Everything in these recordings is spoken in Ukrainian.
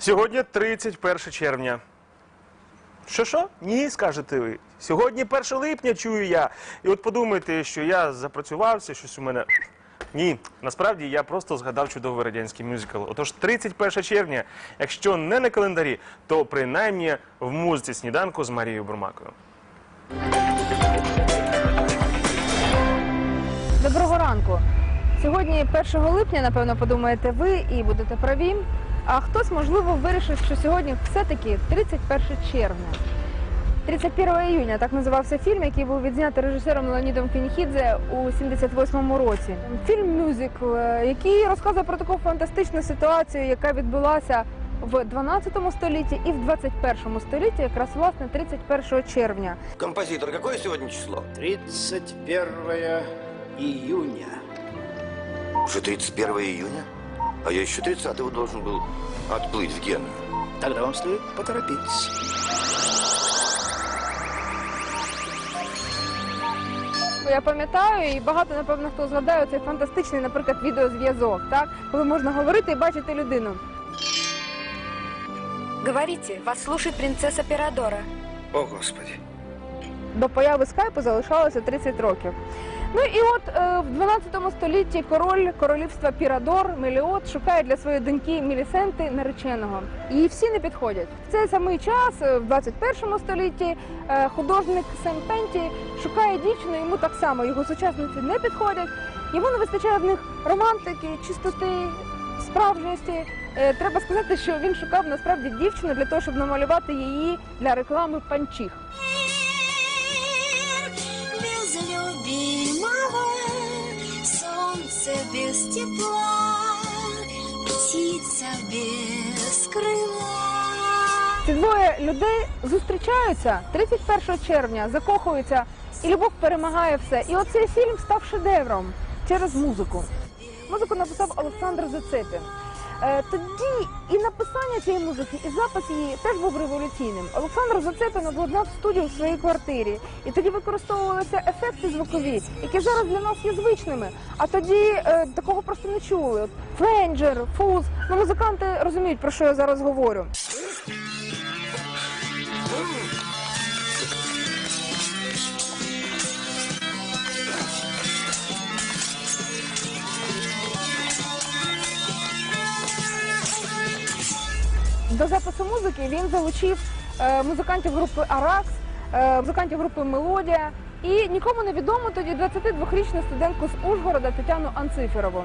Сьогодні 31 червня. Що що? Ні, скажете ви. Сьогодні 1 липня чую я. І от подумайте, що я запрацювався, щось у мене. Ні, насправді я просто згадав чудовий радянський мюзикл. Отож, 31 червня, якщо не на календарі, то принаймні в музиці сніданку з Марією Бурмакою. Доброго ранку. Сьогодні 1 липня, напевно, подумаєте ви і будете праві. А хтось, можливо, вирішив, що сьогодні все-таки 31 червня. 31 іюня так називався фільм, який був відзнятий режисером Леонідом Кенігідзе у 78-му році. Фільм мюзикл, е, який розказує про таку фантастичну ситуацію, яка відбулася в 12 столітті і в 21 столітті, якраз власне 31 червня. Композитор, какое сегодня число? 31 июня. Уже 31 июня? А я еще 30-го должен был отплыть в Геную. Тогда вам стоит поторопиться. Я пам'ятаю, і багато напевно хто згадає цей фантастичний, наприклад, відеозв'язок, так коли можна говорити і бачити людину. Говорите, вас слушает принцесса Пирадора. О, Господи. До появи скайпу залишалося 30 років. Ну і от е, в 12 столітті король королівства Пірадор Меліот шукає для своєї доньки Мілісенти нареченого. І всі не підходять. В цей самий час, е, в 21 столітті, е, художник Сем Пенті шукає дівчину, йому так само його сучасниці не підходять. Йому не вистачає в них романтики, чистоти, справжності. Е, Треба сказати, що він шукав насправді дівчину для того, щоб намалювати її для реклами панчіх. Любимого, солнце без тепла, птица без крыла. Ці двоє людей зустрічаються 31 червня, закохуються, і любов перемагає все. І оцей фільм став шедевром через музику. Музику написав Олександр Зацепін. Е, Тоді і написання цієї музики, і запис її теж був революційним. Олександр Зацепин обладнав студію в своїй квартирі, і тоді використовувалися ефекти звукові, які зараз для нас є звичними. А тоді е, такого просто не чули. Фленджер, фуз. Ну, музиканти розуміють, про що я зараз говорю. До запису музики він залучив е, музикантів групи Аракс, е, музикантів групи Мелодія і нікому не відому тоді 22-річну студентку з Ужгорода Тетяну Анциферову.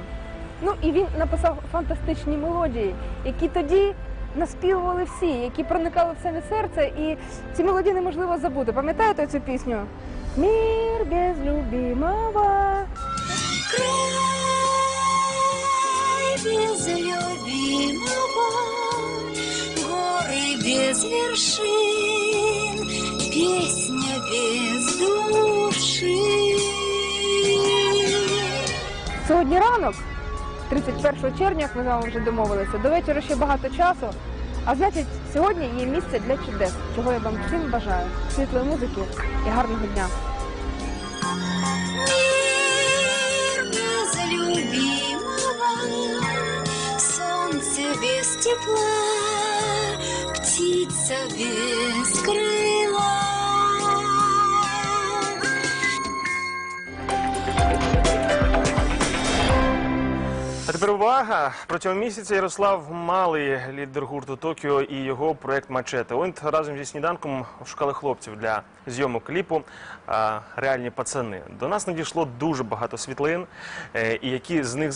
Ну і він написав фантастичні мелодії, які тоді наспівували всі, які проникали в самі серце, і ці мелодії неможливо забути. Пам'ятаєте цю пісню? Мір без любимого. Край без любимого, без вершин, песня без души. Сьогодні ранок, 31 червня, як ми з вами вже домовилися, до вечора ще багато часу. А значить, сьогодні є місце для чудес, чого я вам всім бажаю. Світлої музики і гарного дня. Без любимого, солнце без тепла, птица без. А тепер увага! Протягом місяця Ярослав Малий, лідер гурту Токіо і його проект Мачете. Він разом зі сніданком шукали хлопців для зйомок кліпу Реальні пацани. До нас надійшло дуже багато світлин, е, і які з них